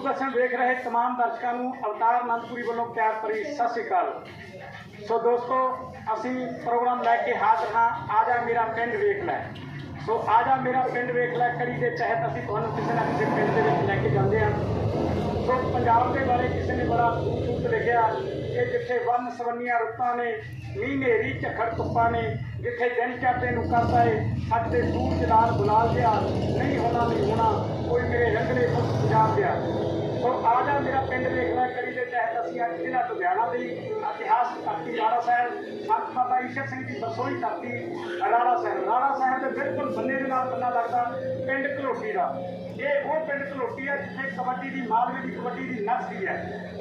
ਦੂਰਦਰਸ਼ਨ ਵੇਖ ਰਹੇ तमाम ਦਰਸ਼ਕਾਂ ਨੂੰ ਅਵਤਾਰ ਅਨੰਦਪੁਰੀ ਵੱਲੋਂ ਪਿਆਰ ਭਰੀ ਸਤਿ ਸ਼੍ਰੀ ਅਕਾਲ ਸੋ ਦੋਸਤੋ ਅਸੀਂ ਪ੍ਰੋਗਰਾਮ ਲੈ ਕੇ ਹਾਜ਼ਰ ਹਾਂ ਆ ਜਾ ਮੇਰਾ ਪਿੰਡ ਵੇਖ ਲੈ ਸੋ ਆ ਜਾ ਮੇਰਾ ਪਿੰਡ ਵੇਖ ਲੈ ਕੜੀ ਦੇ ਤਹਿਤ ਅਸੀਂ ਤੁਹਾਨੂੰ ਕਿਸੇ ਨਾ ਕਿਸੇ ਪਿੰਡ ਦੇ ਵਿੱਚ ਲੈ ਕੇ ਜਾਂਦੇ ਹਾਂ ਸੋ ਪੰਜਾਬ ਦੇ ਬਾਰੇ ਕਿਸੇ ਨੇ ਬੜਾ ਖੂਬਸੂਰਤ ਲਿਖਿਆ ਕਿ ਜਿੱਥੇ ਵੰਨ ਸਵੰਨੀਆਂ ਰੁੱਤਾਂ ਨੇ ਮੀਂਹ ਹਨੇਰੀ ਝੱਖੜ ਧੁੱਪਾਂ ਨੇ ਜਿੱਥੇ ਦਿਨ ਚੜ੍ਹਦੇ ਨੂੰ ਕਰਦਾ ਏ ਅੱਜ ਦੇ ਸੂਰਜ ਲਾਲ ਗੁਲਾਲ ਜਿਹਾ ਨਹੀਂ ਹੋਣਾ ਨਹੀਂ ਹੋਣਾ ਕੋਈ ਮੇਰੇ ਰੰਗਲੇ ਫੁੱਲ ਪੰਜਾਬ ਦਿਆ ਸੋ ਆ ਜਾ ਮੇਰਾ ਪਿੰਡ ਵੇਖ ਲੈ ਕਰੀ ਦੇ ਤਹਿਤ ਅਸੀਂ ਅੱਜ ਜ਼ਿਲ੍ਹਾ ਲੁਧਿਆਣਾ ਦੀ ਇਤਿਹਾਸਕ ਧਰਤੀ ਰਾਣਾ ਸਾਹਿਬ ਸੰਤ ਬਾਬਾ ਈਸ਼ਰ ਸਿੰਘ ਦੀ ਬਸੋਈ ਧਰਤੀ ਰਾਣਾ ਸਾਹਿਬ। ਰਾਣਾ ਸਾਹਿਬ ਦੇ ਬਿਲਕੁਲ ਬੰਨੇ ਦੇ ਨਾਲ ਬੰਨਾ ਲੱਗਦਾ ਪਿੰਡ ਘਲੋਟੀ ਦਾ। ਇਹ ਉਹ ਪਿੰਡ ਘਲੋਟੀ ਹੈ ਜਿੱਥੇ ਕਬੱਡੀ ਦੀ ਮਾਲਵੇ ਦੀ ਕਬੱਡੀ ਦੀ ਨਸਲੀ ਹੈ।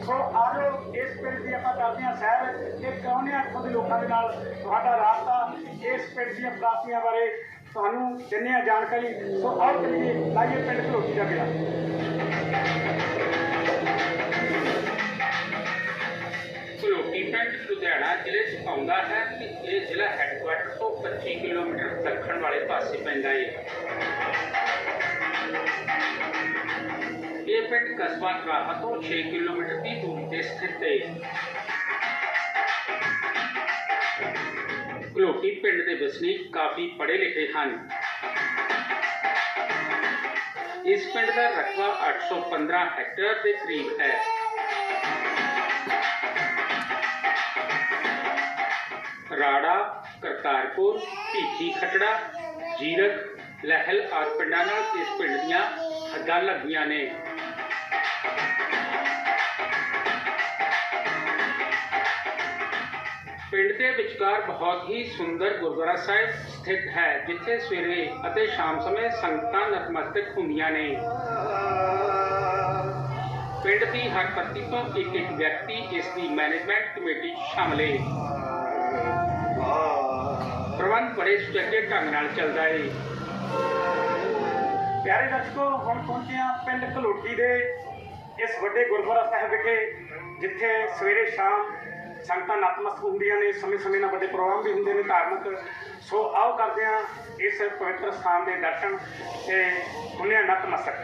ਸੋ ਆਜੋ ਇਸ ਪਿੰਡ ਦੀ ਆਪਾਂ ਕਰਦੇ ਹਾਂ ਸੈਰ। ਇਹ ਕੌਣ ਹੈ? ਇੱਥੋਂ ਦੇ ਲੋਕਾਂ ਦੇ ਨਾਲ ਤੁਹਾਡਾ ਰਾਬਤਾ ਇਸ ਪਿੰਡ ਦੀਆਂ ਪ੍ਰਾਪਤੀਆਂ ਬਾਰੇ ਤੁਹਾਨੂੰ ਦਿੰਦੇ ਹਾਂ ਜਾਣਕਾਰੀ। ਸੋ ਆਓ ਚੱਲੀਏ ਲਾਈਏ ਪਿੰਡ ਘਲੋਟੀ ਦਾ ਗੇੜਾ ਘਲੋਟੀ ਪਿੰਡ ਲੁਧਿਆਣਾ ਜ਼ਿਲ੍ਹੇ 'ਚ ਆਉਂਦਾ ਹੈ ਤੇ ਇਹ ਜ਼ਿਲ੍ਹਾ ਹੈੱਡਕੁਆਟਰ ਤੋਂ 25 ਕਿਲੋਮੀਟਰ ਦੱਖਣ ਵਾਲੇ ਪਾਸੇ ਪੈਂਦਾ ਹੈ ਇਹ ਪਿੰਡ ਕਸਬਾ ਰਾਹਾ ਤੋਂ 6 ਕਿਲੋਮੀਟਰ ਦੀ ਦੂਰੀ ਤੇ ਸਥਿਤ ਹੈ ਘਲੋਟੀ ਪਿੰਡ ਦੇ ਵਸਨੀਕ ਕਾਫੀ ਪੜ੍ਹੇ ਲਿਖੇ ਹਨ ਇਸ ਪਿੰਡ ਦਾ ਰਕਬਾ 815 ਹੈਕਟੇਅਰ ਦੇ ਕਰੀਬ ਹੈ ਰਾੜਾ ਕਰਤਾਰਪੁਰ ਭੀਖੀ ਖਟੜਾ ਜੀਰਕ ਲਹਿਲ ਆਦਿ ਪਿੰਡਾਂ ਨਾਲ ਇਸ ਪਿੰਡ ਦੀਆਂ ਹੱਦਾਂ ਲੱਗੀਆਂ ਨੇ ਪਿੰਡ ਦੇ ਵਿਚਕਾਰ ਬਹੁਤ ਹੀ ਸੁੰਦਰ ਗੁਰਦੁਆਰਾ ਸਾਹਿਬ ਸਥਿਤ ਹੈ, ਜਿੱਥੇ ਸਵੇਰੇ ਅਤੇ ਸ਼ਾਮ ਸਮੇਂ ਸੰਗਤਾਂ ਨਤਮਸਤਕ ਹੁੰਦੀਆਂ ਨੇ। ਪਿੰਡ ਦੀ ਹਰ ਪੱਤੀ ਤੋਂ ਇੱਕ ਇੱਕ ਵਿਅਕਤੀ ਇਸ ਦੀ ਮੈਨੇਜਮੈਂਟ ਕਮੇਟੀ 'ਚ ਸ਼ਾਮਲ ਹੈ ਪ੍ਰਬੰਧ ਬੜੇ ਸੁਚੱਜੇ ਢੰਗ ਨਾਲ ਚੱਲਦਾ ਹੈ ਪਿਆਰੇ ਦਰਸ਼ਕੋ, ਹੁਣ ਪਹੁੰਚੇ ਹਾਂ ਪਿੰਡ ਘਲੋਟੀ ਦੇ ਇਸ ਵੱਡੇ ਗੁਰਦੁਆਰਾ ਸਾਹਿਬ ਵਿਖੇ, ਜਿੱਥੇ ਸਵੇਰੇ ਸ਼ਾਮ ਸੰਗਤਾਂ ਨਤਮਸਤਕ ਹੁੰਦੀਆਂ ਨੇ, ਸਮੇਂ-ਸਮੇਂ ਨਾਲ ਵੱਡੇ ਪ੍ਰੋਗਰਾਮ ਵੀ ਹੁੰਦੇ ਨੇ ਧਾਰਮਿਕ। ਸੋ ਆਓ ਕਰਦੇ ਹਾਂ ਇਸ ਪਵਿੱਤਰ ਸਥਾਨ ਦੇ ਦਰਸ਼ਨ ਤੇ ਹੁੰਦੇ ਹਾਂ ਨਤਮਸਤਕ।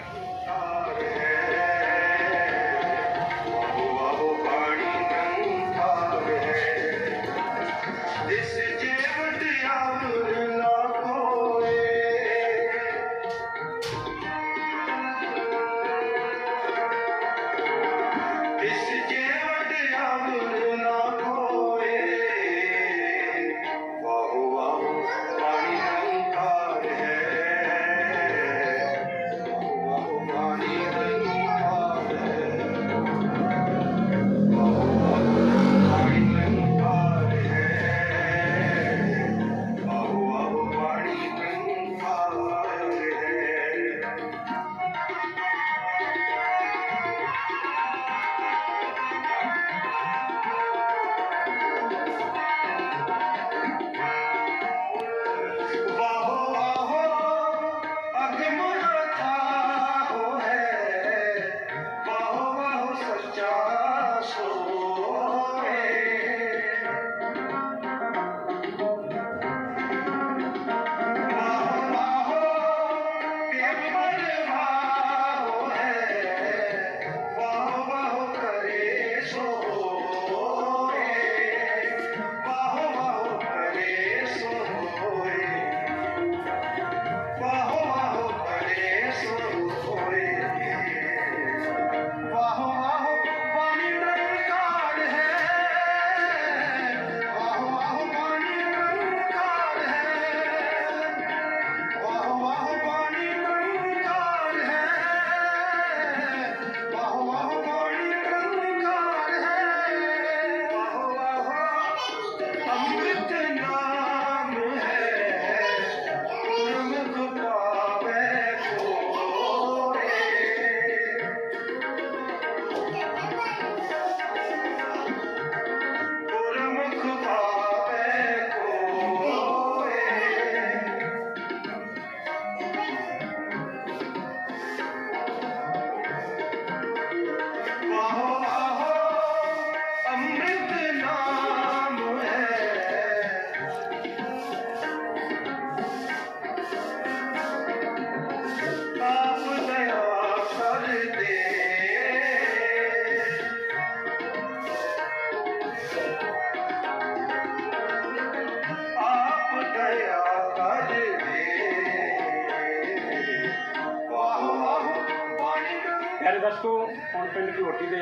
ਹੁਣ ਪਿੰਡ ਘਲੋਟੀ ਦੇ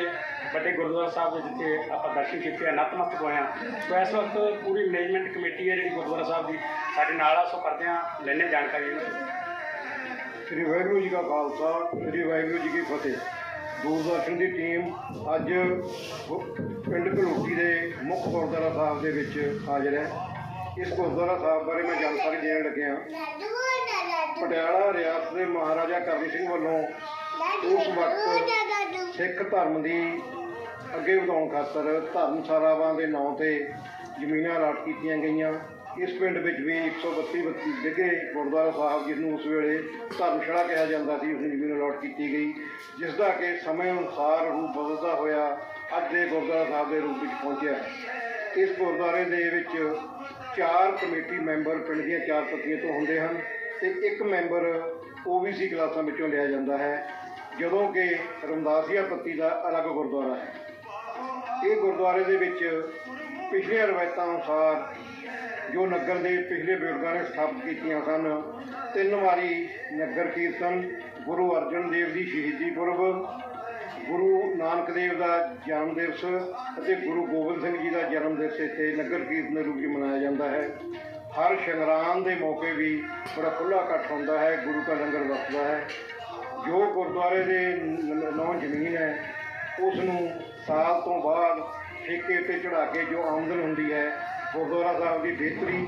ਵੱਡੇ ਗੁਰਦੁਆਰਾ ਸਾਹਿਬ ਦੇ ਜਿੱਥੇ ਆਪਾਂ ਦਰਸ਼ਨ ਕੀਤੇ ਆ ਨਤਮਸਤਕ ਹੋਏ ਆ ਸੋ ਇਸ ਵਕਤ ਪੂਰੀ ਮੈਨੇਜਮੈਂਟ ਕਮੇਟੀ ਹੈ ਜਿਹੜੀ ਗੁਰਦੁਆਰਾ ਸਾਹਿਬ ਦੀ। ਸਾਡੇ ਨਾਲ ਆ ਸੋ ਕਰਦੇ ਆ ਲੈਣੇ ਜਾਣਕਾਰੀ ਇਹਨਾਂ ਤੋਂ। ਸ੍ਰੀ ਵਾਹਿਗੁਰੂ ਜੀ ਕਾ ਖਾਲਸਾ ਸ੍ਰੀ ਵਾਹਿਗੁਰੂ ਜੀ ਕੀ ਫਤਿਹ। ਦੂਰਦਰਸ਼ਨ ਦੀ ਟੀਮ ਅੱਜ ਪਿੰਡ ਘਲੋਟੀ ਦੇ ਮੁੱਖ ਗੁਰਦੁਆਰਾ ਸਾਹਿਬ ਦੇ ਵਿੱਚ ਹਾਜ਼ਰ ਹੈ। ਇਸ ਗੁਰਦੁਆਰਾ ਸਾਹਿਬ ਬਾਰੇ ਮੈਂ ਜਾਣਕਾਰੀ ਦੇਣ ਲੱਗਿਆ। ਪਟਿਆਲਾ ਰਿਆਸਤ ਦੇ ਮਹਾਰਾਜਾ ਕਰਮ ਸਿੰਘ ਵੱਲੋਂ ਉਸ ਵਕਤ ਸਿੱਖ ਧਰਮ ਦੀ ਅੱਗੇ ਵਧਾਉਣ ਖਾਤਰ ਧਰਮਸ਼ਾਲਾਵਾਂ ਦੇ ਨਾਂ ਤੇ ਜ਼ਮੀਨਾਂ ਅਲਾਟ ਕੀਤੀਆਂ ਗਈਆਂ। ਇਸ ਪਿੰਡ ਵਿੱਚ ਵੀ 132 ਬੱਤੀ ਵਿਗੇ ਗੁਰਦੁਆਰਾ ਸਾਹਿਬ ਜਿਸ ਨੂੰ ਉਸ ਵੇਲੇ ਧਰਮਸ਼ਾਲਾ ਕਿਹਾ ਜਾਂਦਾ ਸੀ ਉਸ ਨੂੰ ਜ਼ਮੀਨ ਅਲਾਟ ਕੀਤੀ ਗਈ ਜਿਸ ਦਾ ਕਿ ਸਮੇਂ ਅਨੁਸਾਰ ਰੂਪ ਬਦਲਦਾ ਹੋਇਆ ਅੱਜ ਦੇ ਗੁਰਦੁਆਰਾ ਸਾਹਿਬ ਦੇ ਰੂਪ ਵਿੱਚ ਪਹੁੰਚਿਆ। ਇਸ ਗੁਰਦੁਆਰੇ ਦੇ ਵਿੱਚ ਚਾਰ ਕਮੇਟੀ ਮੈਂਬਰ ਪਿੰਡ ਦੀਆਂ ਚਾਰ ਪੱਤੀਆਂ ਤੋਂ ਹੁੰਦੇ ਹਨ ਤੇ ਇੱਕ ਮੈਂਬਰ OBC ਕਲਾਸਾਂ ਵਿੱਚੋਂ ਲਿਆ ਜਾਂਦਾ ਹੈ। ਜਦੋਂ ਕਿ ਰਮਦਾਸੀਆ ਪੱਤੀ ਦਾ ਅਲੱਗ ਗੁਰਦੁਆਰਾ ਹੈ। ਇਹ ਗੁਰਦੁਆਰੇ ਦੇ ਵਿੱਚ ਪਿਛਲੀਆਂ ਰਵਾਇਤਾਂ ਅਨੁਸਾਰ ਜੋ ਨਗਰ ਦੇ ਪਿਛਲੇ ਬਜ਼ੁਰਗਾਂ ਨੇ ਸਥਾਪਿਤ ਕੀਤੀਆਂ ਸਨ, ਤਿੰਨ ਵਾਰੀ ਨਗਰ ਕੀਰਤਨ, ਗੁਰੂ ਅਰਜਨ ਦੇਵ ਦੀ ਸ਼ਹੀਦੀ ਪੁਰਬ, ਗੁਰੂ ਨਾਨਕ ਦੇਵ ਦਾ ਜਨਮ ਦਿਵਸ ਅਤੇ ਗੁਰੂ ਗੋਬਿੰਦ ਸਿੰਘ ਜੀ ਦਾ ਜਨਮ ਦਿਵਸ ਇੱਥੇ ਨਗਰ ਕੀਰਤਨ ਦੇ ਰੂਪ ਵਿੱਚ ਮਨਾਇਆ ਜਾਂਦਾ ਹੈ। ਹਰ ਸ਼ੰਗਰਾਨ ਦੇ ਮੌਕੇ ਵੀ ਬੜਾ ਖੁੱਲ੍ਹਾ ਇਕੱਠ ਹੁੰਦਾ ਹੈ, ਗੁਰੂ ਦਾ ਲੰਗਰ ਵਰਤਦਾ ਹੈ। ਜੋ ਗੁਰਦੁਆਰੇ ਦੇ ਨੌ ਜ਼ਮੀਨ ਹੈ ਉਸ ਨੂੰ ਸਾਲ ਤੋਂ ਬਾਅਦ ਠੇਕੇ ਤੇ ਚੜਾ ਕੇ ਜੋ ਆਮਦਨ ਹੁੰਦੀ ਹੈ, ਗੁਰਦੁਆਰਾ ਸਾਹਿਬ ਦੀ ਬਿਹਤਰੀ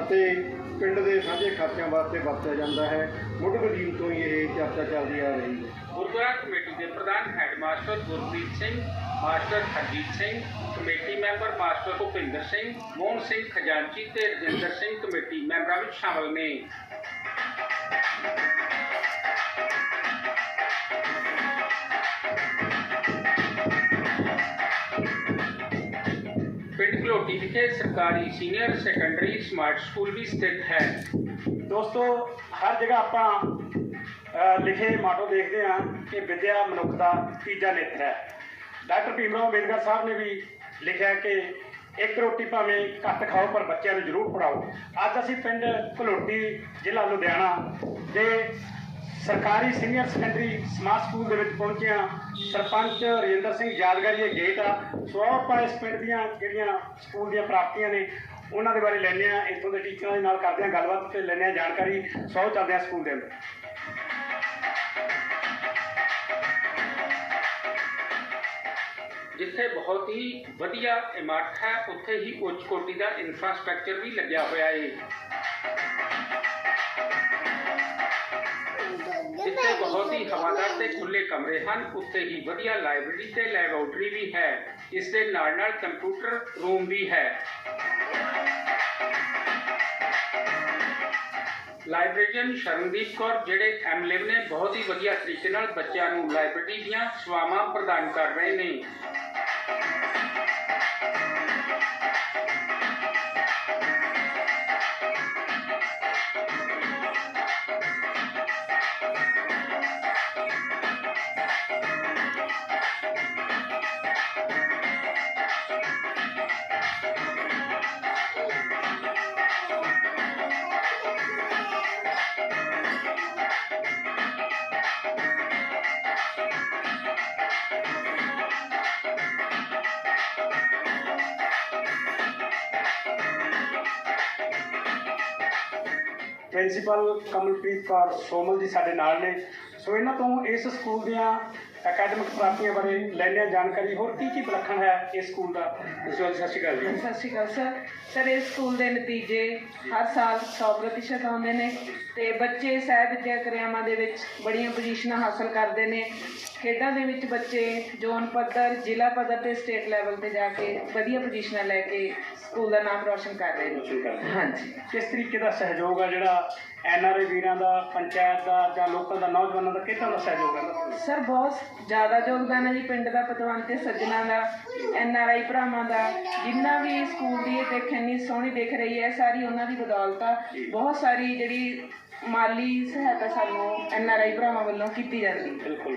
ਅਤੇ ਪਿੰਡ ਦੇ ਸਾਂਝੇ ਖਾਤਿਆਂ ਵਾਸਤੇ ਵਰਤਿਆ ਜਾਂਦਾ ਹੈ। ਮੁੱਢ ਕਦੀਮ ਤੋਂ ਹੀ ਇਹ ਚਰਚਾ ਚੱਲਦੀ ਆ ਰਹੀ ਹੈ। ਗੁਰਦੁਆਰਾ ਕਮੇਟੀ ਦੇ ਪ੍ਰਧਾਨ headmaster Gurpreet Singh, master Harjeet Singh, committee member master Bhupinder Singh, Mohan Singh ਖਜ਼ਾਨਚੀ ਤੇ ਰਜਿੰਦਰ ਸਿੰਘ ਕਮੇਟੀ ਮੈਂਬਰਾਂ ਵਿੱਚ ਸ਼ਾਮਲ ਨੇ। ਪਿੰਡ ਘਲੋਟੀ ਵਿਖੇ ਸਰਕਾਰੀ ਸੀਨੀਅਰ ਸੈਕੰਡਰੀ ਸਮਾਰਟ ਸਕੂਲ ਵੀ ਸਥਿਤ ਹੈ। ਦੋਸਤੋ, ਹਰ ਜਗ੍ਹਾ ਆਪਾਂ ਲਿਖੇ ਮਾਟੋ ਦੇਖਦੇ ਹਾਂ ਕਿ ਵਿਦਿਆ ਮਨੁੱਖ ਦਾ ਤੀਜਾ ਨੇਤਰ ਹੈ। ਡਾਕਟਰ ਭੀਮਰਾਓ ਅੰਬੇਦਕਰ ਸਾਹਿਬ ਨੇ ਵੀ ਲਿਖਿਆ ਕਿ ਇੱਕ ਰੋਟੀ ਭਾਵੇਂ ਘੱਟ ਖਾਓ, ਪਰ ਬੱਚਿਆਂ ਨੂੰ ਜ਼ਰੂਰ ਪੜਾਓ ਅੱਜ ਅਸੀਂ ਪਿੰਡ ਘਲੋਟੀ, ਜ਼ਿਲ੍ਹਾ ਲੁਧਿਆਣਾ ਦੇ ਸਰਕਾਰੀ ਸੀਨੀਅਰ ਸੈਕੰਡਰੀ ਸਮਾਰਟ ਸਕੂਲ ਦੇ ਵਿੱਚ ਪਹੁੰਚਿਆ ਸਰਪੰਚ ਰਜਿੰਦਰ ਸਿੰਘ ਯਾਦਗਾਰੀ ਇਹ ਗੇਟ ਆ। ਸੋ ਆਪਾਂ ਇਸ ਪਿੰਡ ਦੀਆਂ ਜਿਹੜੀਆਂ ਸਕੂਲ ਦੀਆਂ ਪ੍ਰਾਪਤੀਆਂ ਨੇ, ਉਹਨਾਂ ਦੇ ਬਾਰੇ ਲੈਂਦੇ ਆ ਇੱਥੋਂ ਦੇ ਟੀਚਰਾਂ ਦੇ ਨਾਲ ਕਰਦੇ ਆ ਗੱਲਬਾਤ ਤੇ ਲੈਂਦੇ ਆ ਜਾਣਕਾਰੀ। ਸੋ ਚੱਲਦੇ ਆ ਸਕੂਲ ਦੇ ਅੰਦਰ। ਜਿੱਥੇ ਬਹੁਤ ਹੀ ਵਧੀਆ ਇਮਾਰਤ ਹੈ, ਉੱਥੇ ਹੀ ਉੱਚ ਕੋਟੀ ਦਾ ਇਨਫਰਾਸਟ੍ਰਕਚਰ ਵੀ ਲੱਗਿਆ ਹੋਇਆ ਹੈ ਜਿੱਥੇ ਬਹੁਤ ਹੀ ਹਵਾਦਾਰ ਤੇ ਖੁੱਲੇ ਕਮਰੇ ਹਨ ਉੱਥੇ ਹੀ ਵਧੀਆ ਲਾਇਬ੍ਰੇਰੀ ਤੇ ਲੈਬੋਰੇਟਰੀ ਵੀ ਹੈ। ਇਸ ਦੇ ਨਾਲ ਨਾਲ ਕੰਪਿਊਟਰ ਰੂਮ ਵੀ ਹੈ। ਲਾਇਬ੍ਰੇਰੀਅਨ ਸ਼ਰਨਦੀਪ ਕੌਰ ਜਿਹੜੇ ਐਮਲਿਵ ਨੇ ਬਹੁਤ ਹੀ ਵਧੀਆ ਤਰੀਕੇ ਨਾਲ ਬੱਚਿਆਂ ਨੂੰ ਲਾਇਬ੍ਰੇਰੀ ਦੀਆਂ ਸੇਵਾਵਾਂ ਪ੍ਰਦਾਨ ਕਰ ਰਹੇ ਨੇ। ਪ੍ਰਿੰਸੀਪਲ ਕਮਲਪ੍ਰੀਤ ਕੌਰ ਸੋਮਲ ਜੀ ਸਾਡੇ ਨਾਲ ਨੇ। ਸੋ ਇਹਨਾਂ ਤੋਂ ਇਸ ਸਕੂਲ ਦੀਆਂ ਅਕੈਡਮਿਕ ਪ੍ਰਾਪਤੀਆਂ ਬਾਰੇ ਲੈਂਦੇ ਹਾਂ ਜਾਣਕਾਰੀ ਹੋਰ ਕੀ ਕੀ ਵਿਲੱਖਣ ਹੈ ਇਸ ਸਕੂਲ ਦਾ? ਪ੍ਰਿੰਸੀਪਲ ਸਤਿ ਸ਼੍ਰੀ ਅਕਾਲ ਜੀ। ਸਤਿ ਸ਼੍ਰੀ ਅਕਾਲ, ਸਰ। ਸਰ, ਇਸ ਸਕੂਲ ਦੇ ਨਤੀਜੇ ਹਰ ਸਾਲ 100% ਆਉਂਦੇ ਨੇ। ਤੇ ਬੱਚੇ ਸਹਿ ਵਿਦਿਆ ਕਿਰਿਆਵਾਂ ਦੇ ਵਿੱਚ ਬੜੀਆਂ ਪੋਜੀਸ਼ਨਾਂ ਹਾਸਲ ਕਰਦੇ ਨੇ। ਖੇਡਾਂ ਦੇ ਵਿੱਚ ਬੱਚੇ ਜ਼ੋਨ ਪੱਧਰ ਜ਼ਿਲ੍ਹਾ ਪੱਧਰ ਤੇ ਸਟੇਟ ਲੈਵਲ ਤੇ ਜਾ ਕੇ ਵਧੀਆ ਪੋਜੀਸ਼ਨਾਂ ਲੈ ਕੇ ਸਕੂਲ ਦਾ ਨਾਮ ਰੌਸ਼ਨ ਕਰ ਰਹੇ ਨੇ। ਹਾਂਜੀ। ਕਿਸ ਤਰੀਕੇ ਦਾ ਸਹਿਯੋਗ ਆ ਜਿਹੜਾ ਐਨਆਰਆਈ ਵੀਰਾਂ ਦਾ ਪੰਚਾਇਤ ਦਾ ਜਾਂ ਲੋਕਾਂ ਦਾ ਨੌਜਵਾਨਾਂ ਦਾ ਕਿੱਦਾਂ ਦਾ ਸਹਿਯੋਗ ਹੈ ਸਰ ਬਹੁਤ ਜ਼ਿਆਦਾ ਯੋਗਦਾਨ ਹੈ ਜੀ ਪਿੰਡ ਦਾ ਪਤਵੰਤ ਤੇ ਸੱਜਣਾ ਦਾ ਐਨ ਆਰ ਆਈ ਭਰਾਵਾਂ ਦਾ। ਜਿੰਨਾ ਵੀ ਸਕੂਲ ਦੀ ਇਹ ਦੇਖ ਇੰਨੀ ਸੋਹਣੀ ਦਿਖ ਰਹੀ ਹੈ ਸਾਰੀ ਉਹਨਾਂ ਦੀ ਬਦੌਲਤ ਆ। ਬਹੁਤ ਸਾਰੀ ਜਿਹੜੀ ਮਾਲੀ ਸਹਾਇਤਾ ਸਾਨੂੰ ਐਨ ਆਰ ਆਈ ਭਰਾਵਾਂ ਵੱਲੋਂ ਕੀਤੀ ਜਾਂਦੀ। ਹੈ ਬਿਲਕੁਲ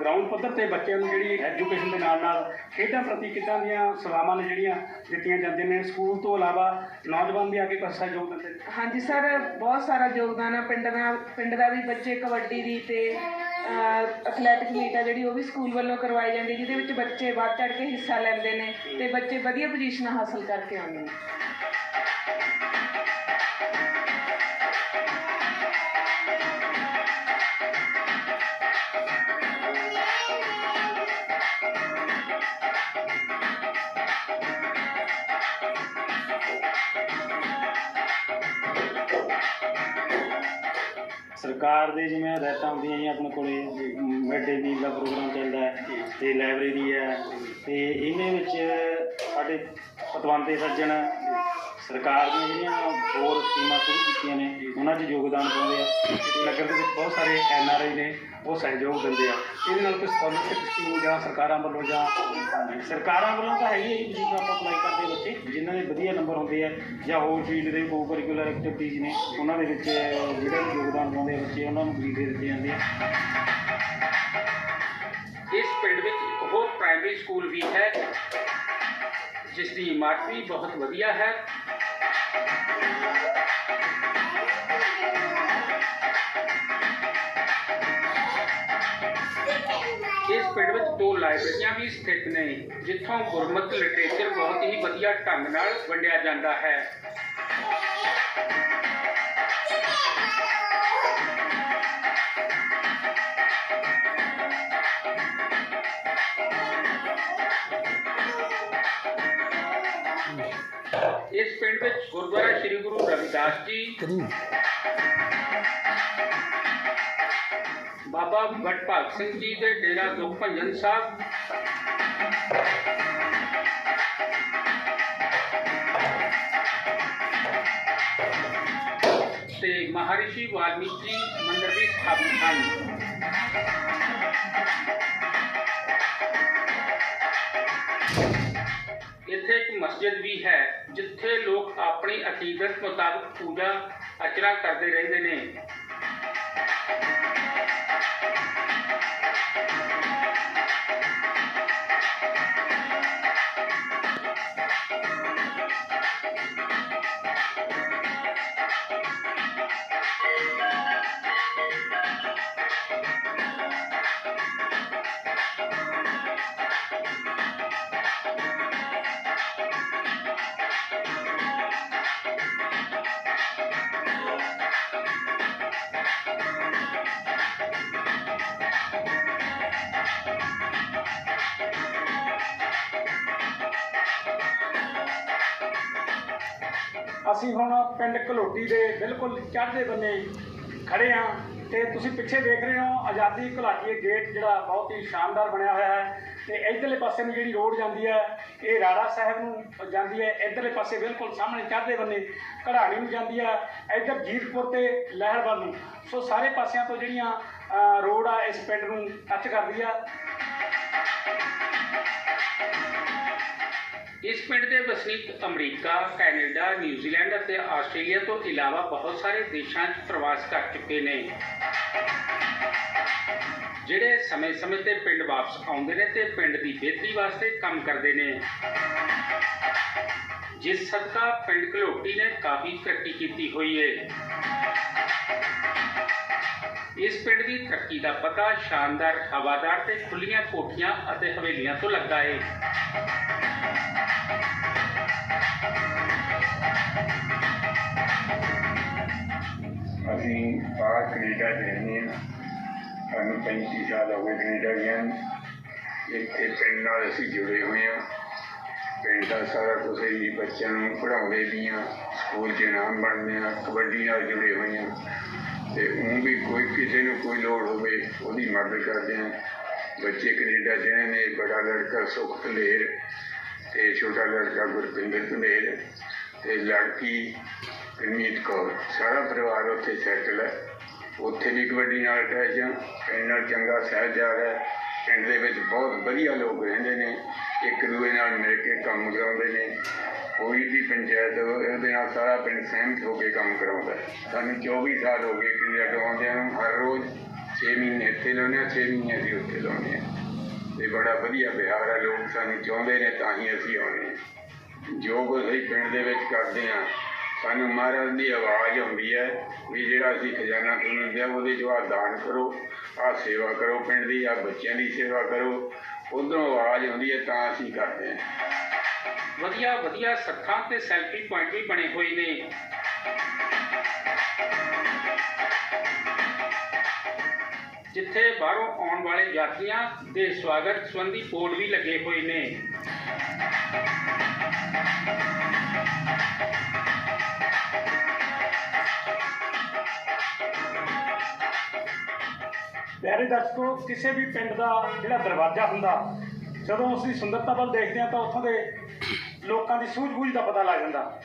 ਗਰਾਊਂਡ ਪੱਧਰ ਤੇ ਬੱਚਿਆਂ ਨੂੰ ਜਿਹੜੀ ਐਜੂਕੇਸ਼ਨ ਦੇ ਨਾਲ ਨਾਲ ਖੇਡਾਂ ਪ੍ਰਤੀ ਕਿੱਦਾਂ ਦੀਆਂ ਸੇਵਾਵਾਂ ਨੇ ਜਿਹੜੀਆਂ ਦਿੱਤੀਆਂ ਜਾਂਦੀਆਂ ਨੇ ਸਕੂਲ ਤੋਂ ਇਲਾਵਾ ਨੌਜਵਾਨ ਵੀ ਆ ਕੇ ਕੁਝ ਸਹਿਯੋਗ ਦਿੰਦੇ ਹਾਂਜੀ ਸਰ ਬਹੁਤ ਸਾਰਾ ਯੋਗਦਾਨ ਆ। ਪਿੰਡ ਦਾ ਪਿੰਡ ਦਾ ਵੀ ਬੱਚੇ ਕਬੱਡੀ ਦੀ ਤੇ ਐਥਲੈਟਿਕ ਮੀਟ ਆ ਜਿਹੜੀ ਉਹ ਵੀ ਸਕੂਲ ਵੱਲੋਂ ਕਰਵਾਈ ਜਾਂਦੀ ਜਿਹਦੇ ਵਿੱਚ ਬੱਚੇ ਵੱਧ ਚੜ ਕੇ ਹਿੱਸਾ ਲੈਂਦੇ ਨੇ ਤੇ ਬੱਚੇ ਵਧੀਆ ਪੋਜੀਸ਼ਨਾਂ ਹਾਸਲ ਕਰਕੇ ਆਉਂਦੇ ਨੇ। ਸਰਕਾਰ ਦੇ ਜਿਵੇਂ ਹਦਾਇਤਾਂ ਹੁੰਦੀਆਂ ਜੀ ਆਪਣੇ ਕੋਲੇ ਮਿਡ ਡੇ ਮੀਲ ਦਾ ਪ੍ਰੋਗਰਾਮ ਚੱਲਦਾ ਹੈ ਤੇ ਲਾਇਬ੍ਰੇਰੀ ਹੈ ਤੇ ਇਹਦੇ ਵਿੱਚ ਸਾਡੇ ਪਤਵੰਤੇ ਸੱਜਣ ਸਰਕਾਰ ਦੀਆਂ ਜਿਹੜੀਆਂ ਹੋਰ ਸਕੀਮਾਂ ਸ਼ੁਰੂ ਕੀਤੀਆਂ ਨੇ, ਉਹਨਾਂ 'ਚ ਯੋਗਦਾਨ ਪਾਉਂਦੇ ਆ। ਨਗਰ ਦੇ ਵਿੱਚ ਬਹੁਤ ਸਾਰੇ ਐਨ ਆਰ ਆਈ ਨੇ ਉਹ ਸਹਿਯੋਗ ਦਿੰਦੇ ਆ। ਇਹਦੇ ਨਾਲ ਕੋਈ ਸਕਾਲਰਸ਼ਿਪ ਸਕੀਮ ਜਾਂ ਸਰਕਾਰਾਂ ਵੱਲੋਂ ਜਾਂ ਸਰਕਾਰਾਂ ਵੱਲੋਂ ਤਾਂ ਹੈਗੀ ਹੈ ਜੀ ਜਿਵੇਂ ਆਪਾਂ ਅਪਲਾਈ ਕਰਦੇ ਬੱਚੇ, ਜਿਨ੍ਹਾਂ ਦੇ ਵਧੀਆ ਨੰਬਰ ਹੁੰਦੇ ਆ, ਜਾਂ ਹੋਰ ਫੀਲਡ ਦੇ ਕੋ ਕਰਿਕੂਲਰ ਐਕਟੀਵਿਟੀਜ਼ ਨੇ, ਉਹਨਾਂ ਦੇ ਵਿੱਚ ਜਿਹੜੇ ਯੋਗਦਾਨ ਪਾਉਂਦੇ ਆ ਬੱਚੇ, ਉਹਨਾਂ ਨੂੰ ਵਜ਼ੀਫੇ ਦਿੱਤੇ ਜਾਂਦੇ ਆ। ਇਸ ਪਿੰਡ ਵਿੱਚ ਇੱਕ ਹੋਰ ਪ੍ਰਾਇਮਰੀ ਸਕੂਲ ਵੀ ਹੈ। ਜਿਸ ਦੀ ਇਮਾਰਤ ਵੀ ਬਹੁਤ ਵਧੀਆ ਹੈ ਇਸ ਪਿੰਡ ਵਿੱਚ ਦੋ ਲਾਇਬ੍ਰੇਰੀਆਂ ਵੀ ਸਥਿਤ ਨੇ ਜਿੱਥੋਂ ਗੁਰਮਤਿ ਲਿਟਰੇਚਰ ਬਹੁਤ ਹੀ ਵਧੀਆ ਢੰਗ ਨਾਲ ਵੰਡਿਆ ਜਾਂਦਾ ਹੈ ਪਿੰਡ ਵਿੱਚ। ਗੁਰਦੁਆਰਾ ਸ੍ਰੀ ਗੁਰੂ ਰਵਿਦਾਸ ਜੀ। ਬਾਬਾ ਵਡਭਾਗ ਸਿੰਘ ਜੀ ਦੇ ਡੇਰਾ ਦੁਖ ਭੰਜਨ ਸਾਹਿਬ। ਤੇ ਮਹਾਰਿਸ਼ੀ ਵਾਲਮੀਕੀ ਜੀ ਮੰਦਿਰ ਵੀ ਸਥਾਪਿਤ ਹਨ ਇੱਥੇ ਇੱਕ ਮਸਜਿਦ ਵੀ ਹੈ, ਜਿੱਥੇ ਲੋਕ ਆਪਣੀ ਅਕੀਦਤ ਮੁਤਾਬਕ ਪੂਜਾ ਅਰਚਨਾ ਕਰਦੇ ਰਹਿੰਦੇ ਨੇ। ਅਸੀਂ ਹੁਣ ਪਿੰਡ ਘਲੋਟੀ ਦੇ ਬਿਲਕੁਲ ਚੜ੍ਹਦੇ ਬੰਨੇ ਖੜੇ ਆ ਤੇ ਤੁਸੀਂ ਪਿੱਛੇ ਦੇਖ ਰਹੇ ਹੋ ਆਜ਼ਾਦੀ ਘੁਲਾਟੀਏ ਗੇਟ ਜਿਹੜਾ ਬਹੁਤ ਹੀ ਸ਼ਾਨਦਾਰ ਬਣਿਆ ਹੋਇਆ ਹੈ ਤੇ ਇਧਰਲੇ ਪਾਸੇ ਨੂੰ ਜਿਹੜੀ ਰੋਡ ਜਾਂਦੀ ਹੈ, ਇਹ ਰਾੜਾ ਸਾਹਿਬ ਨੂੰ ਜਾਂਦੀ ਹੈ, ਇਧਰਲੇ ਪਾਸੇ ਬਿਲਕੁਲ ਸਾਹਮਣੇ ਚੜ੍ਹਦੇ ਬੰਨੇ ਕਢਾਣੀ ਨੂੰ ਜਾਂਦੀ ਹੈ, ਇਧਰ ਜੀਰਪੁਰ ਤੇ ਲਹਿਰਬਲ ਨੂੰ। ਸੋ ਸਾਰੇ ਪਾਸਿਆਂ ਤੋਂ ਜਿਹੜੀਆਂ ਰੋਡ ਆ ਇਸ ਪਿੰਡ ਨੂੰ ਟੱਚ ਕਰਦੀ ਆ। ਇਸ ਪਿੰਡ ਦੇ ਵਸਨੀਕ ਅਮਰੀਕਾ, ਕੈਨੇਡਾ, ਨਿਊਜ਼ੀਲੈਂਡ ਅਤੇ ਆਸਟ੍ਰੇਲੀਆ ਤੋਂ ਇਲਾਵਾ ਬਹੁਤ ਸਾਰੇ ਦੇਸ਼ਾਂ 'ਚ ਪ੍ਰਵਾਸ ਕਰ ਚੁੱਕੇ ਨੇ। ਜਿਹੜੇ ਸਮੇਂ-ਸਮੇਂ ਤੇ ਪਿੰਡ ਵਾਪਸ ਆਉਂਦੇ ਨੇ ਤੇ ਪਿੰਡ ਦੀ ਬਿਹਤਰੀ ਵਾਸਤੇ ਕੰਮ ਕਰਦੇ ਨੇ। ਜਿਸ ਸਦਕਾ ਪਿੰਡ ਘਲੋਟੀ ਨੇ ਕਾਫੀ ਤਰੱਕੀ ਕੀਤੀ ਹੋਈ ਹੈ ਇਸ ਪਿੰਡ ਦੀ ਤਰੱਕੀ ਦਾ ਪਤਾ ਸ਼ਾਨਦਾਰ ਹਵਾਦਾਰ ਤੇ ਖੁੱਲੀਆਂ ਕੋਠੀਆਂ ਅਤੇ ਹਵੇਲੀਆਂ ਤੋਂ ਲੱਗਦਾ ਹੈ ਅਸੀਂ ਬਾਹਰ ਕੈਨੇਡਾ 'ਚ ਰਹਿੰਦੇ ਹਾਂ। ਸਾਨੂੰ 35 ਸਾਲ ਹੋ ਗਏ ਕੈਨੇਡਾ ਗਿਆ ਇੱਥੇ ਪਿੰਡ ਨਾਲ ਅਸੀਂ ਜੁੜੇ ਹੋਏ ਹਾਂ। ਪਿੰਡ ਦਾ ਸਾਰਾ ਕੁਝ ਹੀ ਬੱਚਿਆਂ ਨੂੰ ਪੜ੍ਹਾਉਂਦੇ ਵੀ ਹਾਂ। ਸਕੂਲ 'ਚ ਨਾਮ ਬਣਦੇ ਹਾਂ, ਕਬੱਡੀ ਨਾਲ ਜੁੜੇ ਹੋਏ ਹਾਂ। ਤੇ ਉਹ ਵੀ ਕੋਈ ਕਿਸੇ ਨੂੰ ਕੋਈ ਲੋੜ ਹੋਵੇ, ਉਹਦੀ ਮਦਦ ਕਰਦੇ ਹਾਂ। ਬੱਚੇ ਕੈਨੇਡਾ ਜਿਹੜੇ ਨੇ, ਬੜਾ ਲੜਕਾ ਸੁਖ ਧਲੇਰ ਤੇ ਛੋਟਾ ਲੜਕਾ ਗੁਰਪਿੰਦਰ ਧਲੇਰ ਤੇ ਲੜਕੀ ਗੁਰਮੀਤ ਕੌਰ। ਸਾਰਾ ਪਰਿਵਾਰ ਉੱਥੇ ਸੈਟਲ ਹੈ। ਉੱਥੇ ਵੀ ਕਬੱਡੀ ਨਾਲ ਅਟੈਚ ਹਾਂ। ਪਿੰਡ ਨਾਲ ਚੰਗਾ ਸਹਿਜ ਹੈ। ਪਿੰਡ ਦੇ ਵਿੱਚ ਬਹੁਤ ਵਧੀਆ ਲੋਕ ਰਹਿੰਦੇ ਨੇ। ਇੱਕ ਦੂਜੇ ਨਾਲ ਮਿਲ ਕੇ ਕੰਮ ਕਰਾਉਂਦੇ ਨੇ। ਕੋਈ ਵੀ ਪੰਚਾਇਤ ਉਹਦੇ ਨਾਲ ਸਾਰਾ ਪਿੰਡ ਸਹਿਮਤ ਹੋ ਕੇ ਕੰਮ ਕਰਾਉਂਦਾ ਸਾਨੂੰ 24 ਸਾਲ ਹੋ ਗਏ ਕੈਨੇਡਾ ਆਉਂਦਿਆਂ ਨੂੰ ਹਰ ਰੋਜ਼ 6 ਮਹੀਨੇ ਇੱਥੇ ਲਾਉਂਦੇ ਹਾਂ 6 ਮਹੀਨੇ ਅਸੀਂ ਉੱਥੇ ਲਾਉਂਦੇ ਹਾਂ। ਤੇ ਬੜਾ ਵਧੀਆ ਵਿਹਾਰ ਹੈ, ਲੋਕ ਸਾਨੂੰ ਚਾਹੁੰਦੇ ਨੇ ਤਾਂ ਹੀ ਅਸੀਂ ਆਉਂਦੇ ਹਾਂ। ਜੋ ਕੁਝ ਅਸੀਂ ਪਿੰਡ ਦੇ ਵਿੱਚ ਕਰਦੇ ਹਾਂ, ਸਾਨੂੰ ਮਹਾਰਾਜ ਦੀ ਆਵਾਜ਼ ਆਉਂਦੀ ਹੈ ਵੀ ਜਿਹੜਾ ਅਸੀਂ ਖਜ਼ਾਨਾ ਤੁਹਾਨੂੰ ਦਿਆ ਉਹਦੇ ਚੋਂ ਆਹ ਦਾਨ ਕਰੋ ਆ ਸੇਵਾ ਕਰੋ, ਪਿੰਡ ਦੀ ਆ ਬੱਚਿਆਂ ਦੀ ਸੇਵਾ ਕਰੋ ਉਧਰੋਂ ਆਵਾਜ਼ ਆਉਂਦੀ ਹੈ ਤਾਂ ਅਸੀਂ ਕਰਦੇ ਹਾਂ। ਵਧੀਆ ਵਧੀਆ ਸੱਥਾਂ ਤੇ ਸੈਲਫੀ ਪੁਆਇੰਟ ਵੀ ਬਣੇ ਹੋਏ ਨੇ। ਜਿੱਥੇ ਬਾਹਰੋਂ ਆਉਣ ਵਾਲੇ ਯਾਤਰੀਆਂ ਦੇ ਸਵਾਗਤ ਸੰਬੰਧੀ ਬੋਰਡ ਵੀ ਲੱਗੇ ਹੋਏ ਨੇ। ਪਿਆਰੇ ਦਰਸ਼ਕੋ, ਕਿਸੇ ਵੀ ਪਿੰਡ ਦਾ ਜਿਹੜਾ ਦਰਵਾਜ਼ਾ ਹੁੰਦਾ, ਜਦੋਂ ਉਸ ਦੀ ਸੁੰਦਰਤਾ ਵੱਲ ਦੇਖਦੇ ਹਾਂ ਤਾਂ ਉੱਥੋਂ ਦੇ ਲੋਕਾਂ ਦੀ ਸੂਝ-ਬੂਝ ਦਾ ਪਤਾ ਲੱਗ ਜਾਂਦਾ।